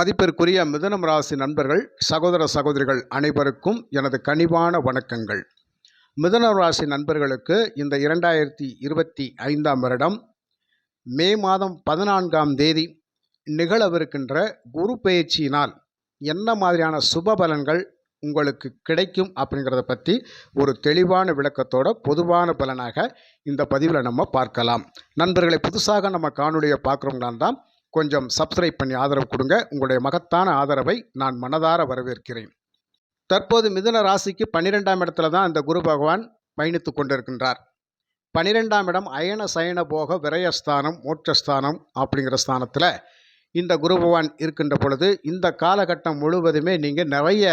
மதிப்பிற்குரிய மிதுனம் ராசி நண்பர்கள் சகோதர சகோதரிகள் அனைவருக்கும் எனது கனிவான வணக்கங்கள். மிதனம் ராசி நண்பர்களுக்கு இந்த இரண்டாயிரத்தி இருபத்தி ஐந்தாம் வருடம் மே மாதம் பதினான்காம் தேதி நிகழவிருக்கின்ற குரு பயிற்சியினால் என்ன மாதிரியான சுப பலன்கள் உங்களுக்கு கிடைக்கும் அப்படிங்கிறத பற்றி ஒரு தெளிவான விளக்கத்தோட பொதுவான பலனாக இந்த பதிவில் நம்ம பார்க்கலாம். நண்பர்களை புதுசாக நம்ம காணொலியை பார்க்குறவங்களான் தான் கொஞ்சம் சப்ஸ்கிரைப் பண்ணி ஆதரவு கொடுங்க. உங்களுடைய மகத்தான ஆதரவை நான் மனதார வரவேற்கிறேன். தற்போது மிதுன ராசிக்கு பன்னிரெண்டாம் இடத்துல தான் இந்த குரு பகவான் பயணித்து கொண்டிருக்கின்றார். பனிரெண்டாம் இடம் அயன சயன போக விரயஸ்தானம் மோட்சஸ்தானம் அப்படிங்கிற ஸ்தானத்தில் இந்த குரு பகவான் இருக்கின்ற பொழுது இந்த காலகட்டம் முழுவதுமே நீங்கள் நிறைய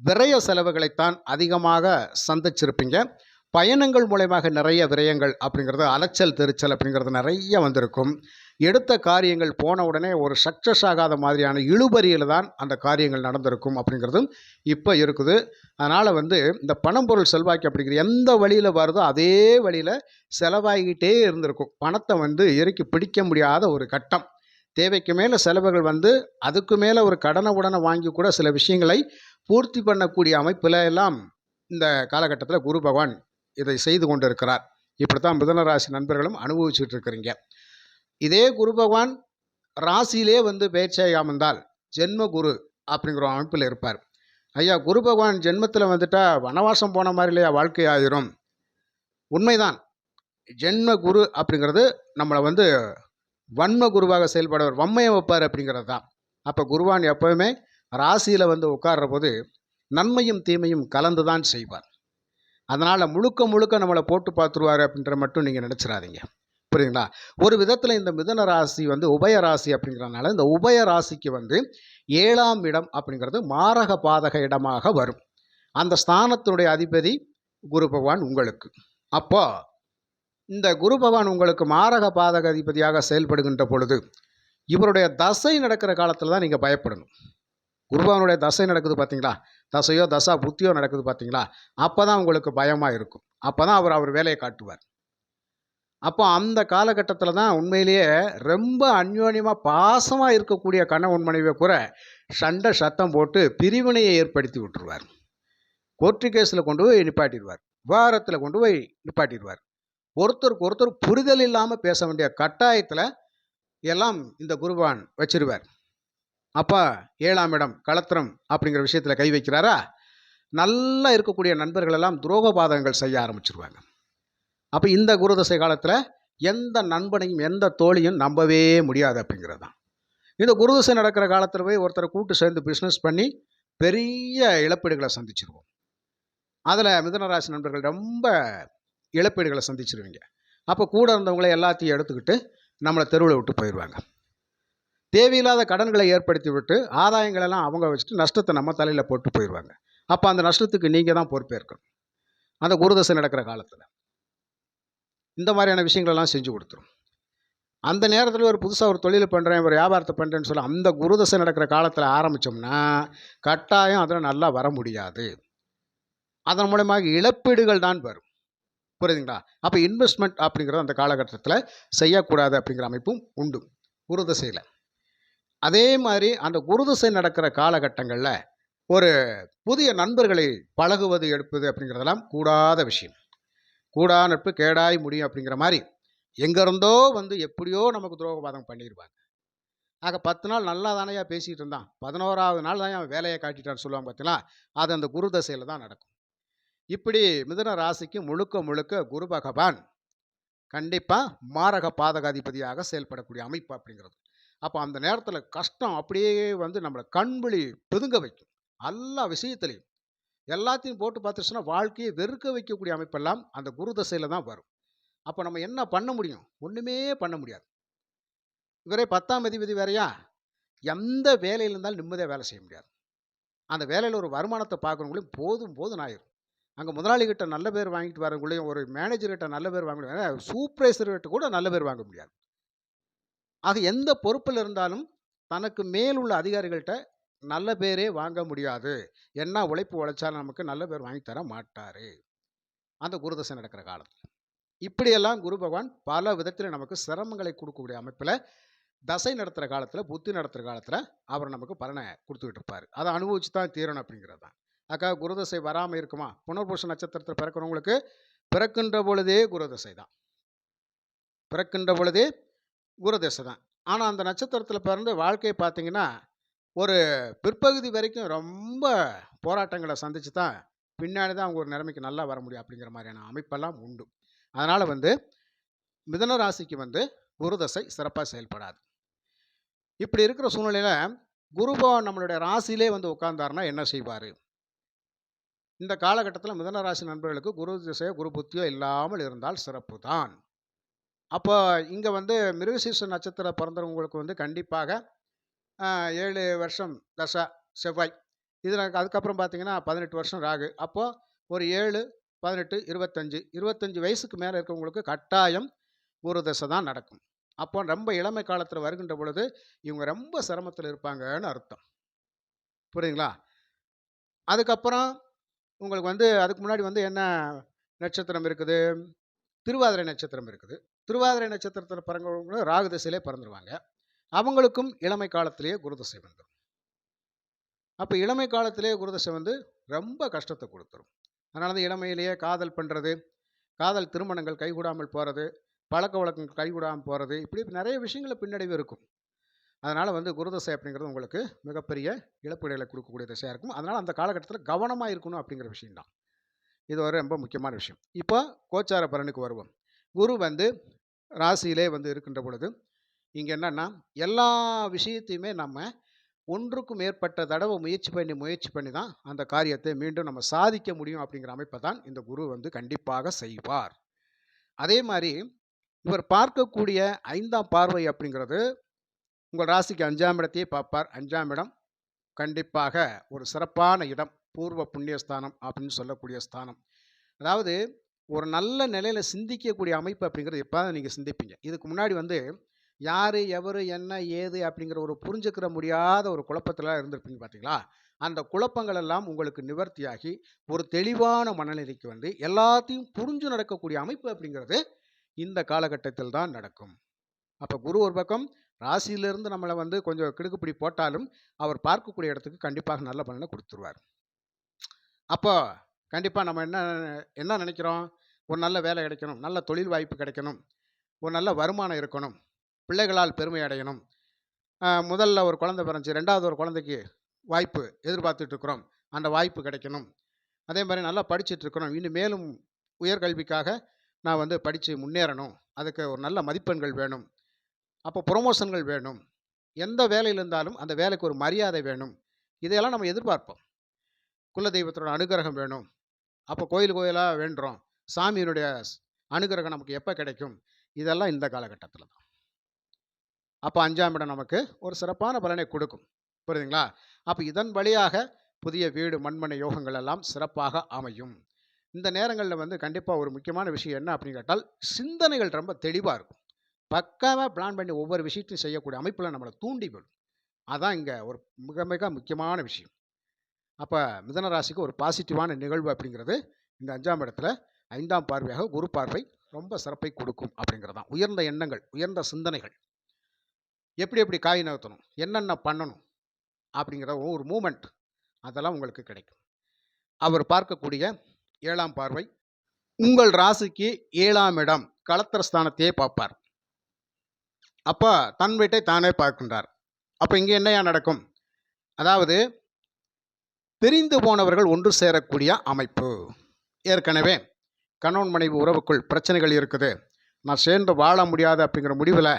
விரய செலவுகளைத்தான் அதிகமாக சந்திச்சிருப்பீங்க. பயணங்கள் மூலயமாக நிறைய விரயங்கள் அப்படிங்கிறது அலைச்சல் தெரிச்சல் அப்படிங்கிறது நிறைய வந்திருக்கும். எடுத்த காரியங்கள் போன உடனே ஒரு சக்ஸஸ் ஆகாத மாதிரியான இழுபறியில் தான் அந்த காரியங்கள் நடந்திருக்கும் அப்படிங்கிறதும் இப்போ இருக்குது. அதனால் வந்து இந்த பணம் பொருள் செல்வாக்கி அப்படிங்கிற எந்த வழியில் வருதோ அதே வழியில் செலவாகிக்கிட்டே இருந்திருக்கும். பணத்தை வந்து இறக்கி பிடிக்க முடியாத ஒரு கட்டம். தேவைக்கு மேலே செலவுகள் வந்து அதுக்கு மேலே ஒரு கடனை உடனே வாங்கி கூட சில விஷயங்களை பூர்த்தி பண்ணக்கூடிய அமைப்பில் எல்லாம் இந்த காலகட்டத்தில் குரு பகவான் இதை செய்து கொண்டு இருக்கிறார் இப்படி தான் மிதனராசி நண்பர்களும் அனுபவிச்சுட்டு இருக்கிறீங்க இதே குரு பகவான் ராசியிலே வந்து பயிற்சியாக அமர்ந்தால் ஜென்ம குரு அப்படிங்கிற அமைப்பில் இருப்பார். ஐயா குரு பகவான் ஜென்மத்தில் வந்துட்டா வனவாசம் போன மாதிரி இல்லையா வாழ்க்கை ஆயிரும்? உண்மைதான். ஜென்ம குரு அப்படிங்கிறது நம்மளை வந்து வன்ம குருவாக செயல்படுவார் வம்மையை வைப்பார் அப்படிங்கிறது தான். அப்போ குருவான் எப்போவுமே ராசியில் வந்து உட்கார்ற போது நன்மையும் தீமையும் கலந்து தான் செய்வார். அதனால் முழுக்க முழுக்க நம்மளை போட்டு பார்த்துருவார் அப்படின்ற மட்டும் நீங்கள் நினச்சிடாதீங்க. புரியுங்களா ஒரு விதத்தில் இந்த மிதன ராசி வந்து உபய ராசி அப்படிங்கிறனால இந்த உபய ராசிக்கு வந்து ஏழாம் இடம் அப்படிங்கிறது மாரக பாதக இடமாக வரும். அந்த ஸ்தானத்தினுடைய அதிபதி குரு பகவான் உங்களுக்கு. அப்போ இந்த குரு பகவான் உங்களுக்கு மாரக பாதக அதிபதியாக செயல்படுகின்ற பொழுது இவருடைய தசை நடக்கிற காலத்தில் தான் நீங்கள் பயப்படணும். குருபானுடைய தசை நடக்குது பார்த்தீங்களா? தசையோ தசா புத்தியோ நடக்குது பார்த்தீங்களா? அப்போ தான் உங்களுக்கு பயமாக இருக்கும். அப்போ தான் அவர் அவர் வேலையை காட்டுவார். அப்போ அந்த காலகட்டத்தில் தான் உண்மையிலேயே ரொம்ப அந்யோன்யமாக பாசமாக இருக்கக்கூடிய கணவன் மனைவியை கூட சண்டை சத்தம் போட்டு பிரிவினையை ஏற்படுத்தி விட்டுருவார். கோர்ட்டு கேஸில் கொண்டு போய் நிப்பாட்டிடுவார். விவகாரத்தில் கொண்டு போய் நிப்பாட்டிடுவார். ஒருத்தருக்கு ஒருத்தர் புரிதல் இல்லாமல் பேச வேண்டிய கட்டாயத்தில் எல்லாம் இந்த குருபான் வச்சிருவார். அப்போ ஏழாம் இடம் களத்திரம் அப்படிங்கிற விஷயத்தில் கை வைக்கிறாரா? நல்லா இருக்கக்கூடிய நண்பர்களெல்லாம் துரோகபாதங்கள் செய்ய ஆரம்பிச்சிருவாங்க. அப்போ இந்த குருதசை காலத்தில் எந்த நண்பனையும் எந்த தோழியும் நம்பவே முடியாது அப்படிங்கிறது தான் இந்த குருதசை நடக்கிற காலத்தில் போய் ஒருத்தரை கூட்டு சேர்ந்து பிஸ்னஸ் பண்ணி பெரிய இழப்பீடுகளை சந்திச்சிருவோம். அதில் மிதனராசி நண்பர்கள் ரொம்ப இழப்பீடுகளை சந்திச்சிருவீங்க. அப்போ கூட இருந்தவங்களை எல்லாத்தையும் எடுத்துக்கிட்டு நம்மளை தெருவில் விட்டு போயிடுவாங்க தேவையில்லாத கடன்களை ஏற்படுத்தி விட்டு ஆதாயங்களெல்லாம் அவங்க வச்சுட்டு நஷ்டத்தை நம்ம தலையில் போட்டு போயிடுவாங்க. அப்போ அந்த நஷ்டத்துக்கு நீங்கள் தான் பொறுப்பேற்கணும். அந்த குருதசை நடக்கிற காலத்தில். இந்த மாதிரியான விஷயங்களெல்லாம் செஞ்சு கொடுத்துரும். அந்த நேரத்தில் ஒரு புதுசாக ஒரு தொழில் பண்ணுறேன் ஒரு வியாபாரத்தை பண்ணுறேன்னு சொல்லி அந்த குருதசை நடக்கிற காலத்தில் ஆரம்பித்தோம்னா கட்டாயம் அதில் நல்லா வர முடியாது. அதன் மூலமாக இழப்பீடுகள் தான் வரும். புரியுதுங்களா? அப்போ இன்வெஸ்ட்மெண்ட் அப்படிங்கிறது அந்த காலகட்டத்தில் செய்யக்கூடாது அப்படிங்கிற அமைப்பும் உண்டு. குருதசையில் அதே மாதிரி அந்த குருதிசை நடக்கிற காலகட்டங்களில் ஒரு புதிய நண்பர்களை பழகுவது எடுப்பது அப்படிங்கிறதெல்லாம் கூடாத விஷயம். கூடா நட்பு கேடாய் முடியும் அப்படிங்கிற மாதிரி எங்கேருந்தோ வந்து எப்படியோ நமக்கு துரோகபாதம் பண்ணிடுவாங்க ஆக பத்து நாள் நல்லா தானையா பேசிகிட்டு இருந்தான். பதினோராவது நாள் தான் அவன் வேலையை காட்டிட்டான்னு சொல்லுவாங்க பார்த்தீங்களா அது அந்த குரு தசையில் தான் நடக்கும். இப்படி மிதுன ராசிக்கு முழுக்க முழுக்க குரு பகவான் கண்டிப்பாக மாரக பாதகாதிபதியாக செயல்படக்கூடிய அமைப்பு அப்படிங்கிறது. அப்போ அந்த நேரத்தில் கஷ்டம் அப்படியே வந்து நம்மளை கண்விழி பிதுங்க வைக்கும். எல்லா விஷயத்துலையும். எல்லாத்தையும் போட்டு பார்த்துச்சுன்னா வாழ்க்கையை வெறுக்க வைக்கக்கூடிய அமைப்பெல்லாம் அந்த குரு தசையில் தான் வரும். அப்போ நம்ம என்ன பண்ண முடியும்? ஒன்றுமே பண்ண முடியாது. இவரே பத்தாம் அதிபதி வேறையா? எந்த வேலையில் இருந்தாலும் நிம்மதியாக வேலை செய்ய முடியாது. அந்த வேலையில் ஒரு வருமானத்தை பார்க்குறவங்களையும் போதும் போதும் ஆயிரும். அங்கே முதலாளிகிட்ட நல்ல பேர் வாங்கிட்டு வரவங்களையும் ஒரு மேனேஜர்கிட்ட நல்ல பேர் வாங்க முடியாது. சூப்பர்வைசர்கிட்ட கூட நல்ல பேர் வாங்க முடியாது. ஆக எந்த பொறுப்பில் இருந்தாலும் தனக்கு மேல் உள்ள அதிகாரிகள்கிட்ட நல்ல பேரே வாங்க முடியாது. என்ன உழைப்பு உழைச்சாலும் நமக்கு நல்ல பேர் வாங்கி தர மாட்டார். அந்த குருதசை நடக்கிற காலத்தில். இப்படியெல்லாம் குரு பகவான் பல விதத்தில் நமக்கு சிரமங்களை கொடுக்கக்கூடிய அமைப்பில் தசை நடத்துகிற காலத்தில் புத்தி நடத்துகிற காலத்தில் அவர் நமக்கு பலனை கொடுத்துக்கிட்டு இருப்பார். அதை அனுபவிச்சு தான் தீரணும் அப்படிங்கிறது தான். அக்கா குருதசை வராமல் இருக்குமா? புனர்பூச நட்சத்திரத்தில் பிறக்கிறவங்களுக்கு பிறக்கின்ற பொழுதே குருதசை தான். பிறக்கின்ற பொழுதே குருதசை தான். ஆனால் அந்த நட்சத்திரத்தில் பிறந்து வாழ்க்கையை பார்த்தீங்கன்னா ஒரு பிற்பகுதி வரைக்கும் ரொம்ப போராட்டங்களை சந்தித்து தான் பின்னாடி தான் அவங்க ஒரு நிலைமைக்கு நல்லா வர முடியும் அப்படிங்கிற மாதிரியான அமைப்பெல்லாம் உண்டு. அதனால் வந்து மிதன ராசிக்கு வந்து குருதசை சிறப்பாக செயல்படாது. இப்படி இருக்கிற சூழ்நிலையில் குருபவன் நம்மளுடைய ராசியிலே வந்து உட்கார்ந்தாருன்னா என்ன செய்வார்? இந்த காலகட்டத்தில் மிதன ராசி நண்பர்களுக்கு குரு திசையோ குரு புத்தியோ இல்லாமல் இருந்தால் சிறப்பு தான் அப்போ இங்கே வந்து மிருகசீச நட்சத்திர பிறந்தவங்களுக்கு வந்து கண்டிப்பாக ஏழு வருஷம் தசா செவ்வாய். இதில் அதுக்கப்புறம் பார்த்தீங்கன்னா பதினெட்டு வருஷம் ராகு. அப்போது ஒரு ஏழு பதினெட்டு இருபத்தஞ்சு. இருபத்தஞ்சு வயசுக்கு மேலே இருக்கவங்களுக்கு கட்டாயம் குரு தசை தான் நடக்கும். அப்போ ரொம்ப இளமை காலத்தில் வருகின்ற பொழுது இவங்க ரொம்ப சிரமத்தில் இருப்பாங்கன்னு அர்த்தம். புரியுதுங்களா? அதுக்கப்புறம் உங்களுக்கு வந்து அதுக்கு முன்னாடி வந்து என்ன நட்சத்திரம் இருக்குது? திருவாதிரை நட்சத்திரம் இருக்குது. திருவாதிரை நட்சத்திரத்தில் பிறந்தவங்க ராகு திசையிலே பிறந்துருவாங்க. அவங்களுக்கும் இளமை காலத்திலேயே குருதசை வந்துடும் அப்போ இளமை காலத்திலேயே குருதசை வந்து ரொம்ப கஷ்டத்தை கொடுத்துரும். அதனால தான் இளமையிலேயே காதல் பண்ணுறது காதல் திருமணங்கள் கைகூடாமல் போகிறது பழக்க வழக்கங்கள் கைகூடாமல் போகிறது இப்படி நிறைய விஷயங்களை பின்னடைவு இருக்கும். அதனால் வந்து குருதசை அப்படிங்கிறது உங்களுக்கு மிகப்பெரிய இழப்பீடுகளை கொடுக்கக்கூடிய திசையாக இருக்கும். அதனால் அந்த காலகட்டத்தில் கவனமாக இருக்கணும் அப்படிங்கிற விஷயம்தான். இது ஒரு ரொம்ப முக்கியமான விஷயம். இப்போ கோச்சார பலனுக்கு வருவோம். குரு வந்து ராசியிலே வந்து இருக்கின்ற பொழுது இங்கே என்னென்னா எல்லா விஷயத்தையுமே நம்ம ஒன்றுக்கும் மேற்பட்ட தடவை முயற்சி பண்ணி முயற்சி பண்ணி தான் அந்த காரியத்தை மீண்டும் நம்ம சாதிக்க முடியும் அப்படிங்கிற அமைப்பை தான் இந்த குரு வந்து கண்டிப்பாக செய்வார். அதே மாதிரி இவர் பார்க்கக்கூடிய ஐந்தாம் பார்வை அப்படிங்கிறது உங்கள் ராசிக்கு அஞ்சாம் இடத்தையே பார்ப்பார். அஞ்சாம் இடம் கண்டிப்பாக ஒரு சிறப்பான இடம் பூர்வ புண்ணியஸ்தானம் அப்படின்னு சொல்லக்கூடிய ஸ்தானம். அதாவது ஒரு நல்ல நிலையில் சிந்திக்கக்கூடிய அமைப்பு அப்படிங்கிறது எப்போ நீங்கள் சிந்திப்பீங்க. இதுக்கு முன்னாடி வந்து யார் எவர் என்ன ஏது அப்படிங்கிற ஒரு புரிஞ்சுக்கிற முடியாத ஒரு குழப்பத்தில் இருந்திருப்பீங்க பார்த்தீங்களா? அந்த குழப்பங்கள் எல்லாம் உங்களுக்கு நிவர்த்தியாகி ஒரு தெளிவான மனநிலைக்கு வந்து எல்லாத்தையும் புரிஞ்சு நடக்கக்கூடிய அமைப்பு அப்படிங்கிறது இந்த காலகட்டத்தில் தான் நடக்கும். அப்போ குரு ஒரு பக்கம் ராசியிலிருந்து நம்மளை வந்து கொஞ்சம் கிடுக்குப்பிடி போட்டாலும் அவர் பார்க்கக்கூடிய இடத்துக்கு கண்டிப்பாக நல்ல பலனை கொடுத்துருவார். அப்போ கண்டிப்பாக நம்ம என்ன என்ன நினைக்கிறோம்? ஒரு நல்ல வேலை கிடைக்கணும் நல்ல தொழில் வாய்ப்பு கிடைக்கணும் ஒரு நல்ல வருமானம் இருக்கணும் பிள்ளைகளால் பெருமை அடையணும். முதல்ல ஒரு குழந்தை பிறந்துச்சு ரெண்டாவது ஒரு குழந்தைக்கு வாய்ப்பு எதிர்பார்த்துட்ருக்குறோம் அந்த வாய்ப்பு கிடைக்கணும். அதே மாதிரி நல்லா படிச்சுட்ருக்கணும் இன்னும் மேலும் உயர்கல்விக்காக நான் வந்து படித்து முன்னேறணும் அதுக்கு ஒரு நல்ல மதிப்பெண்கள் வேணும் அப்போ ப்ரொமோஷன்கள் வேணும் எந்த வேலையில் இருந்தாலும் அந்த வேலைக்கு ஒரு மரியாதை வேணும் இதையெல்லாம் நம்ம எதிர்பார்ப்போம். குலதெய்வத்தோட அனுகிரகம் வேணும் அப்போ கோயில் கோயிலாக வேண்டுறோம். சாமியினுடைய அனுகிரகம் நமக்கு எப்போ கிடைக்கும்? இதெல்லாம் இந்த காலகட்டத்தில் தான். அப்போ அஞ்சாம் இடம் நமக்கு ஒரு சிறப்பான பலனை கொடுக்கும். புரியுதுங்களா? அப்போ இதன் வழியாக புதிய வீடு மண்மனை யோகங்கள் எல்லாம் சிறப்பாக அமையும். இந்த நேரங்களில் வந்து கண்டிப்பாக ஒரு முக்கியமான விஷயம் என்ன அப்படின்னு கேட்டால் சிந்தனைகள் ரொம்ப தெளிவாக இருக்கும். பக்காவாக பிளான் பண்ணி ஒவ்வொரு விஷயத்தையும் செய்யக்கூடிய அமைப்பில் நம்மளை தூண்டி விடும். அதான் இங்கே ஒரு மிக மிக முக்கியமான விஷயம். அப்போ மிதன ராசிக்கு ஒரு பாசிட்டிவான நிகழ்வு அப்படிங்கிறது இந்த அஞ்சாம் இடத்துல ஐந்தாம் பார்வையாக குரு பார்வை ரொம்ப சிறப்பை கொடுக்கும் அப்படிங்கிறது தான் உயர்ந்த எண்ணங்கள் உயர்ந்த சிந்தனைகள். எப்படி எப்படி காய் நகர்த்தணும் என்னென்ன பண்ணணும் அப்படிங்கிற ஒரு மூமெண்ட் அதெல்லாம் உங்களுக்கு கிடைக்கும். அவர் பார்க்கக்கூடிய ஏழாம் பார்வை உங்கள் ராசிக்கு ஏழாம் இடம் களத்திர ஸ்தானத்தையே பார்ப்பார். அப்போ தன் வீட்டை தானே பார்க்கின்றார். அப்போ இங்கே என்னையா நடக்கும்? அதாவது பிரிந்து போனவர்கள் ஒன்று சேரக்கூடிய அமைப்பு. ஏற்கனவே கணவன் மனைவி உறவுக்குள் பிரச்சனைகள் இருக்குது. நான் சேர்ந்து வாழ முடியாது அப்படிங்கிற முடிவில்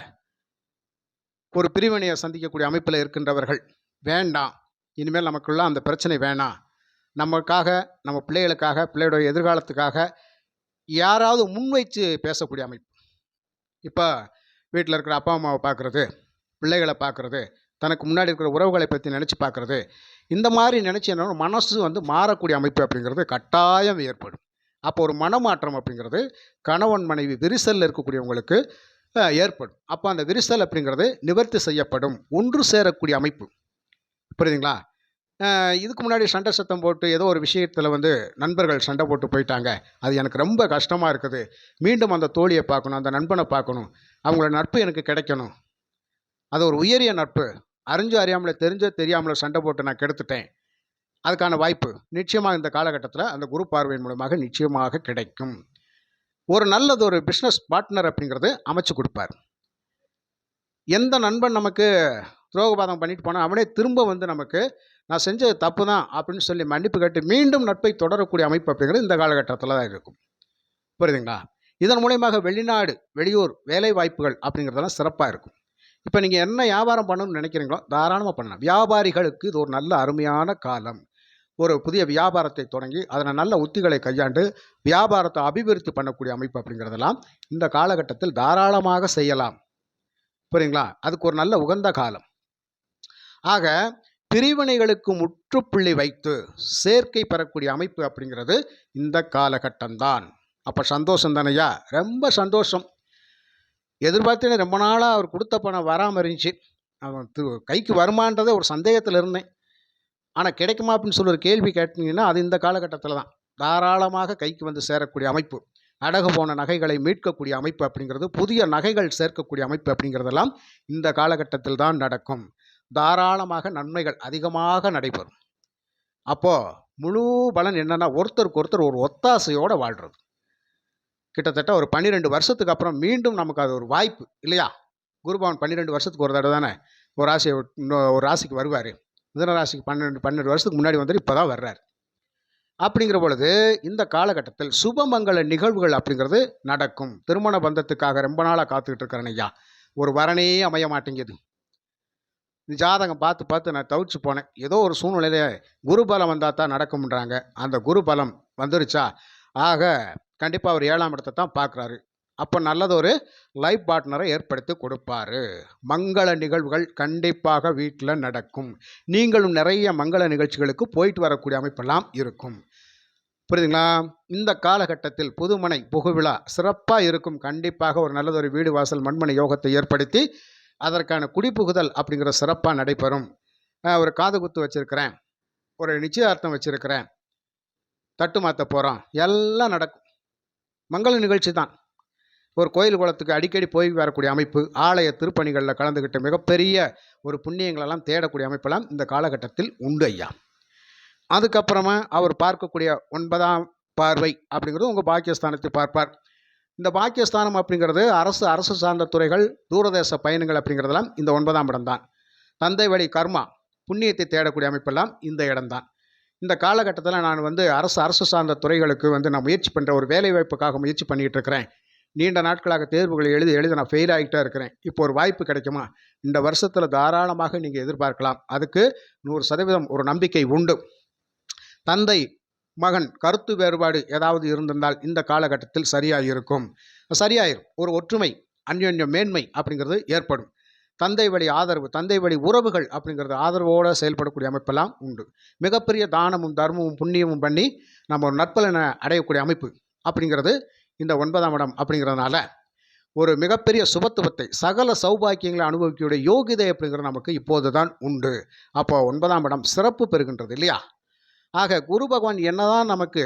ஒரு பிரிவினையை சந்திக்கக்கூடிய அமைப்பில் இருக்கின்றவர்கள் வேண்டாம். இனிமேல் நமக்குள்ள அந்த பிரச்சனை வேணாம். நமக்காக நம்ம பிள்ளைகளுக்காக பிள்ளையோட எதிர்காலத்துக்காக யாராவது முன்வைச்சு பேசக்கூடிய அமைப்பு. இப்போ வீட்டில் இருக்கிற அப்பா அம்மாவை பார்க்குறது பிள்ளைகளை பார்க்குறது தனக்கு முன்னாடி இருக்கிற உறவுகளை பற்றி நினச்சி பார்க்குறது. இந்த மாதிரி நினச்சி என்ன மனசு வந்து மாறக்கூடிய அமைப்பு அப்படிங்கிறது கட்டாயம் ஏற்படும். அப்போ ஒரு மனமாற்றம் அப்படிங்கிறது கணவன் மனைவி விரிசலில் இருக்கக்கூடியவங்களுக்கு ஏற்படும். அப்போ அந்த விரிசல் அப்படிங்கிறது நிவர்த்தி செய்யப்படும். ஒன்று சேரக்கூடிய அமைப்பு. புரியுதுங்களா? இதுக்கு முன்னாடி சண்டை சத்தம் போட்டு ஏதோ ஒரு விஷயத்தில் வந்து நண்பர்கள் சண்டை போட்டு போயிட்டாங்க. அது எனக்கு ரொம்ப கஷ்டமாக இருக்குது. மீண்டும் அந்த தோழியை பார்க்கணும் அந்த நண்பனை பார்க்கணும். அவங்களோட நட்பு எனக்கு கிடைக்கணும். அது ஒரு உயரிய நட்பு. அறிஞ்சு அறியாமல தெரிஞ்ச தெரியாமல சண்டை போட்டு நான் கெடுத்துட்டேன். அதுக்கான வாய்ப்பு நிச்சயமாக இந்த காலகட்டத்தில் அந்த குரு பார்வையின் மூலமாக நிச்சயமாக கிடைக்கும். ஒரு நல்லது ஒரு பிஸ்னஸ் பார்ட்னர் அப்படிங்கிறது அமைச்சு கொடுப்பார். எந்த நண்பன் நமக்கு துரோகபாதம் பண்ணிட்டு போனால் அவனே திரும்ப வந்து நமக்கு நான் செஞ்சது தப்பு தான் அப்படின்னு சொல்லி மன்னிப்பு கேட்டு மீண்டும் நட்பை தொடரக்கூடிய அமைப்பு அப்படிங்கிறது இந்த காலகட்டத்தில் தான் இருக்கும். புரியுதுங்களா? இதன் மூலயமாக வெளிநாடு வெளியூர் வேலை வாய்ப்புகள் அப்படிங்கிறதெல்லாம் சிறப்பாக இருக்கும். இப்போ நீங்கள் என்ன வியாபாரம் பண்ணணும்னு நினைக்கிறீங்களோ தாராளமாக பண்ணலாம். வியாபாரிகளுக்கு இது ஒரு நல்ல அருமையான காலம். ஒரு புதிய வியாபாரத்தை தொடங்கி அதில் நல்ல உத்திகளை கையாண்டு வியாபாரத்தை அபிவிருத்தி பண்ணக்கூடிய அமைப்பு அப்படிங்கிறதெல்லாம் இந்த காலகட்டத்தில் தாராளமாக செய்யலாம். புரியுங்களா? அதுக்கு ஒரு நல்ல உகந்த காலம். ஆக பிரிவினைகளுக்கு முற்றுப்புள்ளி வைத்து சேர்க்கை பெறக்கூடிய அமைப்பு அப்படிங்கிறது இந்த காலகட்டம்தான். அப்போ சந்தோஷம் தானையா ரொம்ப சந்தோஷம். எதிர்பார்த்தேன்னு ரொம்ப நாளாக அவர் கொடுத்த பணம் வராமல் இருந்துச்சு. அவன் து- கைக்கு வருமான்றதே ஒரு சந்தேகத்தில் இருந்தேன். ஆனால் கிடைக்குமா அப்படின்னு சொல்லி ஒரு கேள்வி கேட்டீங்கன்னா அது இந்த காலகட்டத்தில் தான். தாராளமாக கைக்கு வந்து சேரக்கூடிய அமைப்பு அடகு போன நகைகளை மீட்கக்கூடிய அமைப்பு அப்படிங்கிறது புதிய நகைகள் சேர்க்கக்கூடிய அமைப்பு அப்படிங்கிறதெல்லாம் இந்த காலகட்டத்தில் தான் நடக்கும். தாராளமாக நன்மைகள் அதிகமாக நடைபெறும். அப்போது முழு பலன் என்னன்னா ஒருத்தருக்கு ஒருத்தர் ஒரு ஒத்தாசையோடு வாழ்கிறது கிட்டத்தட்ட ஒரு பன்னிரெண்டு வருஷத்துக்கு அப்புறம் மீண்டும் நமக்கு அது ஒரு வாய்ப்பு இல்லையா? குருபவன் பன்னிரெண்டு வருஷத்துக்கு ஒரு தடவை தானே ஒரு ராசி இன்னொ- ஒரு ராசிக்கு வருவார். மிதன ராசிக்கு பன்னெண்டு பன்னெண்டு வருஷத்துக்கு முன்னாடி வந்துட்டு இப்போ தான் வர்றார். அப்படிங்கிற பொழுது இந்த காலகட்டத்தில் சுபமங்கல நிகழ்வுகள் அப்படிங்கிறது நடக்கும். திருமண பந்தத்துக்காக ரொம்ப நாளாக காத்துக்கிட்டு இருக்கிறேன் ஐயா. ஒரு வரனே அமைய மாட்டேங்குது. இந்த ஜாதகம் பார்த்து பார்த்து நான் தவிச்சு போனேன். ஏதோ ஒரு சூழ்நிலையில குருபலம் வந்தால் தான் நடக்கும்ன்றாங்க. அந்த குருபலம் வந்துருச்சா? ஆக கண்டிப்பாக அவர் ஏழாம் இடத்தை தான் பார்க்குறாரு. அப்போ நல்லதொரு லைஃப் பார்ட்னரை ஏற்படுத்தி கொடுப்பாரு. மங்கள நிகழ்வுகள் கண்டிப்பாக வீட்டில் நடக்கும். நீங்களும் நிறைய மங்கள நிகழ்ச்சிகளுக்கு போயிட்டு வரக்கூடிய அமைப்பெல்லாம் இருக்கும். புரியுதுங்களா? இந்த காலகட்டத்தில் புதுமனை புகுவிழா சிறப்பாக இருக்கும். கண்டிப்பாக ஒரு நல்லதொரு வீடு வாசல் மண்மனை யோகத்தை ஏற்படுத்தி அதற்கான குடிபுகுதல் அப்படிங்கிற சிறப்பாக நடைபெறும். ஒரு காது குத்து வச்சுருக்கிறேன். ஒரு நிச்சயார்த்தம் வச்சுருக்கிறேன். தட்டு மாற்ற போகிறோம் எல்லாம் நடக்கும். மங்கள நிகழ்ச்சி தான். ஒரு கோயில் குளத்துக்கு அடிக்கடி போய் வரக்கூடிய அமைப்பு ஆலய திருப்பணிகளில் கலந்துக்கிட்ட மிகப்பெரிய ஒரு புண்ணியங்களெல்லாம் தேடக்கூடிய அமைப்பெல்லாம் இந்த காலகட்டத்தில் உண்டு ஐயா. அதுக்கப்புறமா அவர் பார்க்கக்கூடிய ஒன்பதாம் பார்வை அப்படிங்கிறது உங்கள் பாக்கியஸ்தானத்தை பார்ப்பார். இந்த பாக்கியஸ்தானம் அப்படிங்கிறது அரசு அரசு சார்ந்த துறைகள் தூரதேச பயணங்கள் அப்படிங்கிறதெல்லாம் இந்த ஒன்பதாம் இடம்தான். தந்தை வழி கர்மா புண்ணியத்தை தேடக்கூடிய அமைப்பெல்லாம் இந்த இடம்தான். இந்த காலகட்டத்தில் நான் வந்து அரசு அரசு சார்ந்த துறைகளுக்கு வந்து நான் முயற்சி பண்ணுற ஒரு வேலைவாய்ப்புக்காக முயற்சி பண்ணிகிட்டு இருக்கிறேன். நீண்ட நாட்களாக தேர்வுகளை எழுதி எழுதி நான் ஃபெயில் ஆகிட்டே இருக்கிறேன். இப்போ ஒரு வாய்ப்பு கிடைக்குமா? இந்த வருஷத்தில் தாராளமாக நீங்கள் எதிர்பார்க்கலாம். அதுக்கு நூறு சதவீதம் ஒரு நம்பிக்கை உண்டு. தந்தை மகன் கருத்து வேறுபாடு ஏதாவது இருந்திருந்தால் இந்த காலகட்டத்தில் சரியாக இருக்கும் சரியாயிரும். ஒரு ஒற்றுமை அந்யோன்ய மேன்மை அப்படிங்கிறது ஏற்படும். தந்தை வழி ஆதரவு தந்தை வழி உறவுகள் அப்படிங்கிறது ஆதரவோடு செயல்படக்கூடிய அமைப்பெல்லாம் உண்டு. மிகப்பெரிய தானமும் தர்மமும் புண்ணியமும் பண்ணி நம்ம ஒரு நற்பலனை அடையக்கூடிய அமைப்பு அப்படிங்கிறது இந்த ஒன்பதாம் இடம் அப்படிங்கிறதுனால ஒரு மிகப்பெரிய சுபத்துவத்தை சகல சௌபாக்கியங்களை அனுபவிக்கக்கூடிய யோகிதை அப்படிங்கிறது நமக்கு இப்போது தான் உண்டு. அப்போ ஒன்பதாம் இடம் சிறப்பு பெறுகின்றது இல்லையா? ஆக குரு பகவான் என்னதான் நமக்கு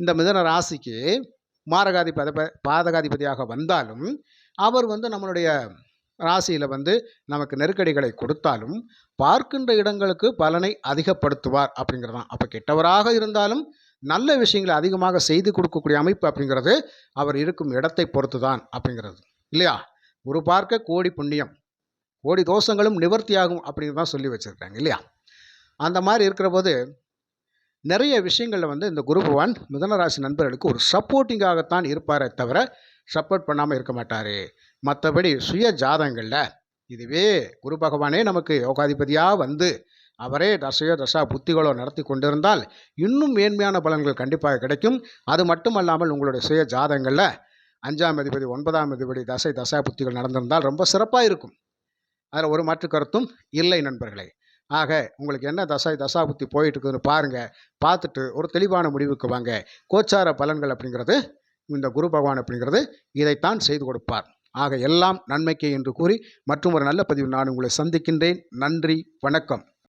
இந்த மிதன ராசிக்கு மாரகாதிபதி பாதகாதிபதியாக வந்தாலும் அவர் வந்து நம்மளுடைய ராசியில் வந்து நமக்கு நெருக்கடிகளை கொடுத்தாலும் பார்க்கின்ற இடங்களுக்கு பலனை அதிகப்படுத்துவார் அப்படிங்கிறது தான் அப்போ கெட்டவராக இருந்தாலும் நல்ல விஷயங்களை அதிகமாக செய்து கொடுக்கக்கூடிய அமைப்பு அப்படிங்கிறது அவர் இருக்கும் இடத்தை பொறுத்து தான் அப்படிங்கிறது. இல்லையா? ஒரு பார்க்க கோடி புண்ணியம் கோடி தோஷங்களும் நிவர்த்தியாகும் அப்படின்னு தான் சொல்லி வச்சுருக்காங்க இல்லையா? அந்த மாதிரி இருக்கிற போது நிறைய விஷயங்களில் வந்து இந்த குரு பகவான் மிதனராசி நண்பர்களுக்கு ஒரு சப்போர்ட்டிங்காகத்தான் இருப்பாரே தவிர சப்போர்ட் பண்ணாமல் இருக்க மாட்டார். மற்றபடி சுய ஜாதங்களில் இதுவே குரு பகவானே நமக்கு யோகாதிபதியாக வந்து அவரே தசையோ தசா புத்திகளோ நடத்தி கொண்டிருந்தால் இன்னும் மேன்மையான பலன்கள் கண்டிப்பாக கிடைக்கும். அது மட்டுமல்லாமல் உங்களுடைய சுய ஜாதங்களில் அஞ்சாம் அதிபதி ஒன்பதாம் அதிபதி தசை தசா புத்திகள் நடந்திருந்தால் ரொம்ப சிறப்பாக இருக்கும். அதில் ஒரு மாற்று கருத்தும் இல்லை நண்பர்களே. ஆக உங்களுக்கு என்ன தசை தசாபுத்தி போயிட்டு இருக்குதுன்னு பாருங்கள் பார்த்துட்டு ஒரு தெளிவான முடிவுக்கு வாங்க. கோச்சார பலன்கள் அப்படிங்கிறது இந்த குரு பகவான் அப்படிங்கிறது இதைத்தான் செய்து கொடுப்பார். ஆக எல்லாம் நன்மைக்கே என்று கூறி மற்றும் ஒரு நல்ல பதிவு நான் உங்களை சந்திக்கின்றேன். நன்றி வணக்கம்.